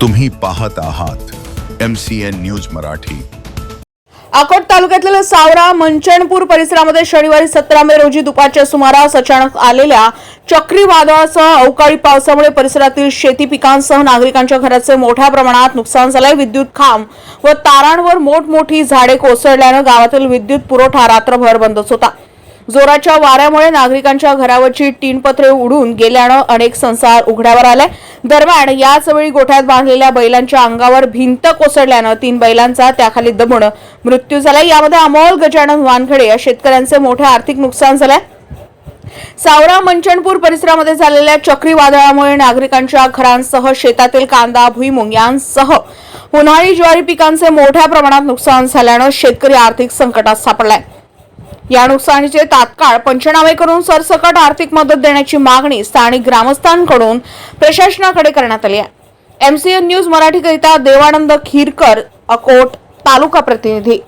तुम्ही पाहत आहात M C N news Marathi. Akot तालुक्यातील सावरा मंचणपूर परिसरामध्ये शनिवारी सतरा मे रोजी दुपारच्या सुमारास अचानक आलेल्या चक्रीवादळासह अवकाळी पावसामुळे परिसरातील शेती पिकांसह नागरिकांच्या घराचे मोठ्या प्रमाणात नुकसान झालंय. विद्युत खांब व तारांवर मोठमोठी झाडे कोसळल्यानं गावातील विद्युत पुरवठा रात्रभर बंदच होता. जोराच्या वाऱ्यामुळे नागरिकांच्या घरावरची टीनपत्रे उडून गेल्यानं अनेक संसार उघड्यावर आले. दरम्यान याचवेळी गोठ्यात बांधलेल्या बैलांच्या अंगावर भिंत कोसळल्यानं तीन बैलांचा त्याखाली दबून मृत्यू झाला. यामध्ये अमोल गजानन वानखडे या शेतकऱ्यांचे मोठे आर्थिक नुकसान झालंय. सावरा मंचणपूर परिसरामध्ये झालेल्या चक्रीवादळामुळे नागरिकांच्या घरांसह शेतातील कांदा भुईमुंग यांसह उन्हाळी ज्वारी पिकांचे मोठ्या प्रमाणात नुकसान झाल्यानं शेतकरी आर्थिक संकटात सापडलाय. या नुकसानीचे तात्काळ पंचनामे करून सरसकट आर्थिक मदत देण्याची मागणी स्थानिक ग्रामस्थांकडून प्रशासनाकडे करण्यात आली आहे. एमसीएन न्यूज मराठीकरिता देवानंद खीरकर अकोट तालुका प्रतिनिधी.